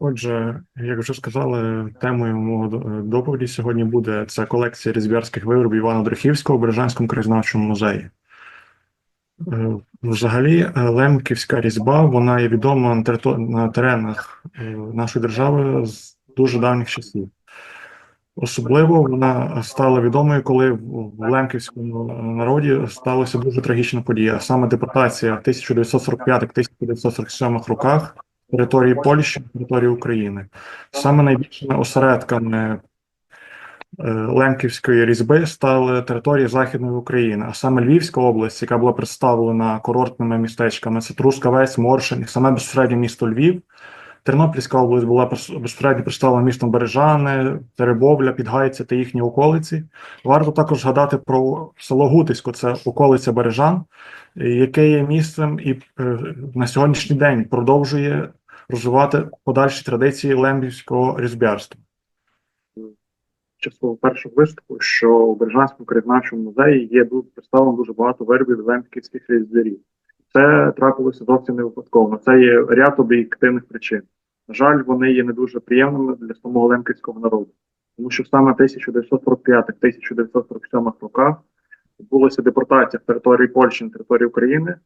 Отже, як вже сказали, темою мого доповіді сьогодні буде це колекція різб'ярських виробів Івана Дрохівського у Бережанському краєзнавчому музеї. Е, Взагалі, е, лемківська різьба вона є відома на, теренах е, нашої держави з дуже давніх часів. Особливо вона стала відомою, коли в лемківському народі сталася дуже трагічна подія, саме депортація в 1945-1947 роках території Польщі, території України. Саме найбільшими осередками е, лемківської різьби стали території Західної України, а саме Львівська область, яка була представлена курортними містечками, це Трускавець, Моршин, і саме безпосередньо місто Львів. Тернопільська область була безпосередньо представлена містом Бережани, Теребовля, Підгайці та їхні околиці. Варто також згадати про село Гутисько, це околиця Бережан, яке є місцем і е, на сьогоднішній день продовжує розвивати подальші традиції лембівського різбярства. часу першого виступу, що у Бережанському краєзнавчому музеї є ду- представлено дуже багато виробів лемківських різбярів. Це трапилося зовсім не випадково. Це є ряд об'єктивних причин. На жаль, вони є не дуже приємними для самого лемківського народу, тому що саме в 1945-1947 роках відбулася депортація в території Польщі на території України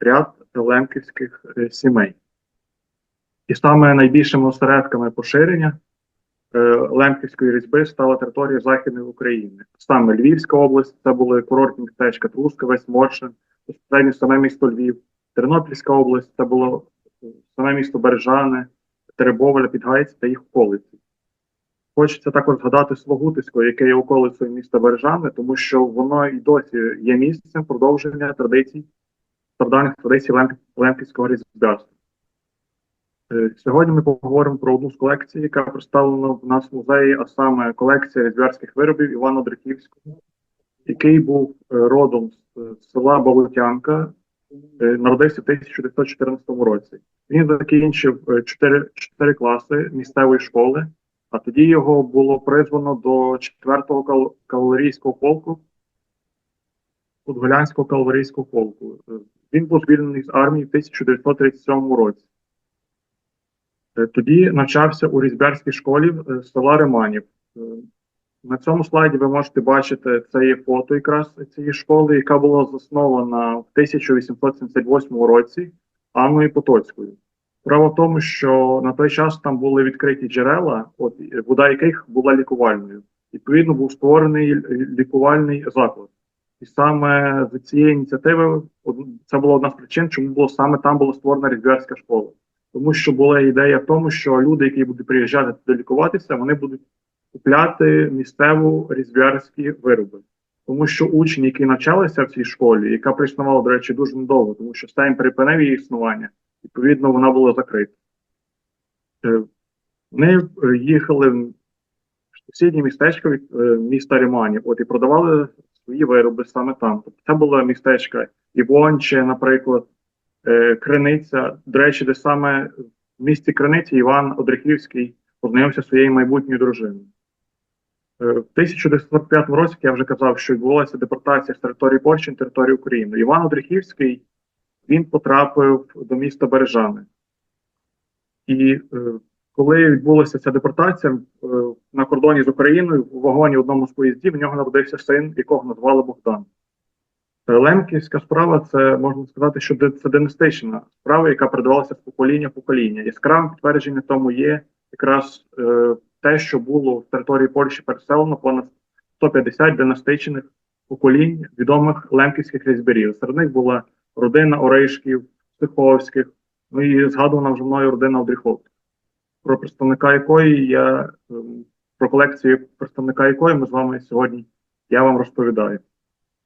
ряд лемківських е, сімей. І саме найбільшими осередками поширення е, лемківської різьби стала територія Західної України. Саме Львівська область, це були курортні містечка Трускавець, Моршин, безпосередньо саме місто Львів, Тернопільська область, це було е, саме місто Бережани, Теребовля, Підгайці та їх околиці. Хочеться також згадати Слогутисько, яке є околицею міста Бережани, тому що воно і досі є місцем продовження традицій, стародавніх традицій лем- лемківського різьбярства. Е, Сьогодні ми поговоримо про одну з колекцій, яка представлена в нас в музеї, а саме колекція різбярських виробів Івана Драківського, який був е, родом з е, села Болотянка, народився в 1914 році. Він закінчив 4, 4 класи місцевої школи, а тоді його було призвано до 4-го кавалерійського полку, Подголянського кавалерійського полку. Він був звільнений з армії в 1937 році. Е, Тоді навчався у різбярській школі е, села Риманів. Е, На цьому слайді ви можете бачити це є фото якраз цієї школи, яка була заснована в 1878 році Анною Потоцькою. Справа в тому, що на той час там були відкриті джерела, от вода яких була лікувальною. Відповідно, був створений лікувальний заклад. І саме з цієї ініціативи це була одна з причин, чому було саме там була створена різбярська школа тому що була ідея в тому, що люди, які будуть приїжджати туди лікуватися, вони будуть купляти місцеву різбярські вироби. Тому що учні, які навчалися в цій школі, яка проіснувала, до речі, дуже недовго, тому що Стейн припинив її існування, відповідно, вона була закрита. Е, Вони е, їхали в сусіднє містечко від е, міста Риманів, от і продавали свої вироби саме там. Тобто це було містечко Івонче, наприклад, Криниця. До речі, де саме в місті Криниці Іван Одрихівський познайомився зі своєю майбутньою дружиною. Е, В 1945 році, як я вже казав, що відбулася депортація з території Польщі на територію України. Іван Одрихівський він потрапив до міста Бережани. І е, коли відбулася ця депортація е, на кордоні з Україною, в вагоні одному з поїздів в нього народився син, якого назвали Богдан. Лемківська справа це можна сказати, що це династична справа, яка передавалася з покоління в покоління. Яскравим підтвердженням тому є якраз е, те, що було в території Польщі переселено понад 150 династичних поколінь відомих лемківських різьберів. Серед них була родина Оришків, Стиховських, ну і згадувана вже мною родина Одріховських, про представника якої я ем, про колекцію представника якої ми з вами сьогодні я вам розповідаю.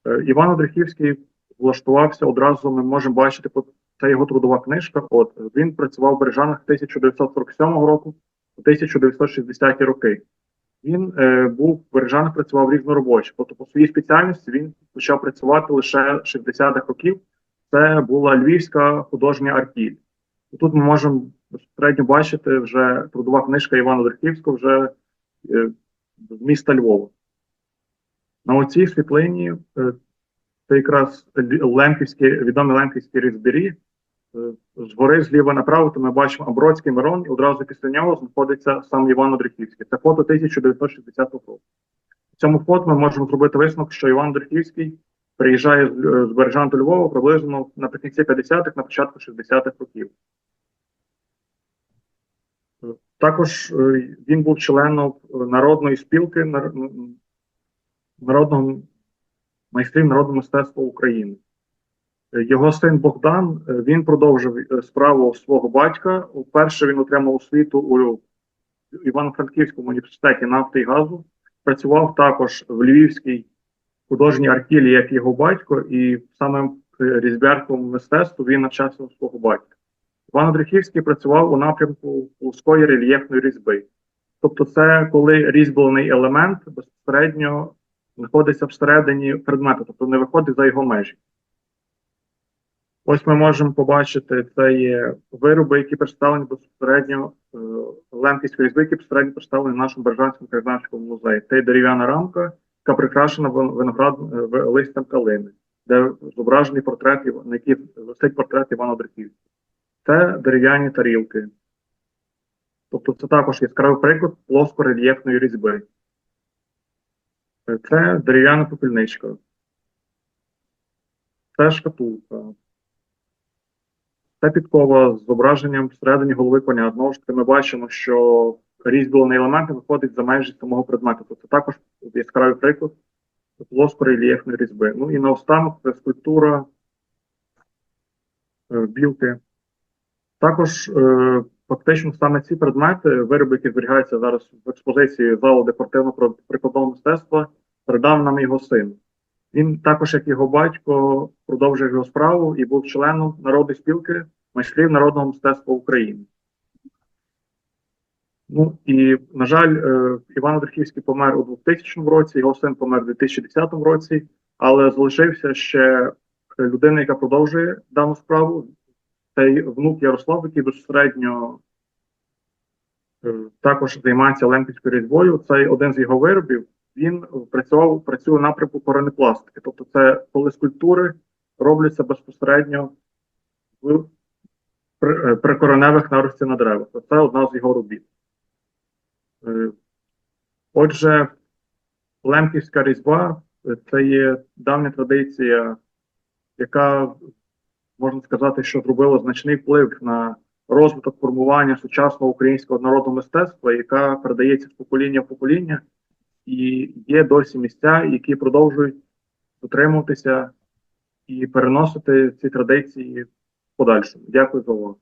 Е, Іван Одрихівський влаштувався одразу. Ми можемо бачити це його трудова книжка. От він працював в Бережанах 1947 року по 1960 роки. Він е, був в Бережанах, працював різноробоче. Тобто, по своїй спеціальності він почав працювати лише 60-х років. Це була львівська художня артіль. Тут ми можемо безпосередньо бачити вже трудова книжка Івана Одрихівського вже е, з міста Львова. На оцій світлині е, це якраз лемківські, відомі лемківські різбірі, Е, Згори зліва направо, то ми бачимо Абродський Мирон, і одразу після нього знаходиться сам Іван Одрихівський. Це фото 1960 року. В цьому фото ми можемо зробити висновок, що Іван Одрихівський приїжджає з, з Бережан до Львова приблизно наприкінці 50-х, на початку 60-х років. Е, Також е, він був членом е, народної спілки народного майстрів народного мистецтва України. Його син Богдан е, він продовжив е, справу свого батька. Вперше він отримав освіту у Івано-Франківському університеті нафти і газу. Працював також в Львівській художній артілі, як його батько, і саме е, різьбярському мистецтву він навчався у свого батька. Іван Одрихівський працював у напрямку плоскої рельєфної різьби. Тобто, це коли різьблений елемент безпосередньо знаходиться всередині предмету, тобто не виходить за його межі. Ось ми можемо побачити, це є вироби, які представлені безпосередньо е, лемківської різьби, які безпосередньо представлені в нашому Бережанському краєзнавчому музеї. Це дерев'яна рамка, яка прикрашена вин- виноград е, листям калини, де зображений портрет, на якій висить портрет Івана Дрихівського. Це дерев'яні тарілки. Тобто це також яскравий приклад плоскорельєфної різьби. Це дерев'яна попільничка. Це шкатулка. Це підкова з зображенням всередині голови коня. Одного ж таки ми бачимо, що різьблений елемент виходить за межі самого предмету. Тобто також яскравий приклад плоскорельєфної різьби. Ну і наостанок це скульптура е, білки. Також е, фактично саме ці предмети, вироби, які зберігаються зараз в експозиції залу декоративно-прикладного мистецтва, передав нам його син. Він також, як його батько, продовжив його справу і був членом народної спілки майстрів народного мистецтва України. Ну і, на жаль, е, Іван Одрихівський помер у 2000 році, його син помер у 2010 році, але залишився ще людина, яка продовжує дану справу. Це й внук Ярослав, який безпосередньо е, також займається лемківською різьбою. Це один з його виробів. Він працював, працює в напрямку коронепластики. Тобто, це коли скульптури робляться безпосередньо в е, прикореневих наростів на деревах. Це одна з його робіт. Е, Отже, лемківська різьба е, це є давня традиція, яка можна сказати, що зробила значний вплив на розвиток формування сучасного українського народного мистецтва, яка передається з покоління в покоління, і є досі місця, які продовжують дотримуватися і переносити ці традиції в подальшому. Дякую за увагу.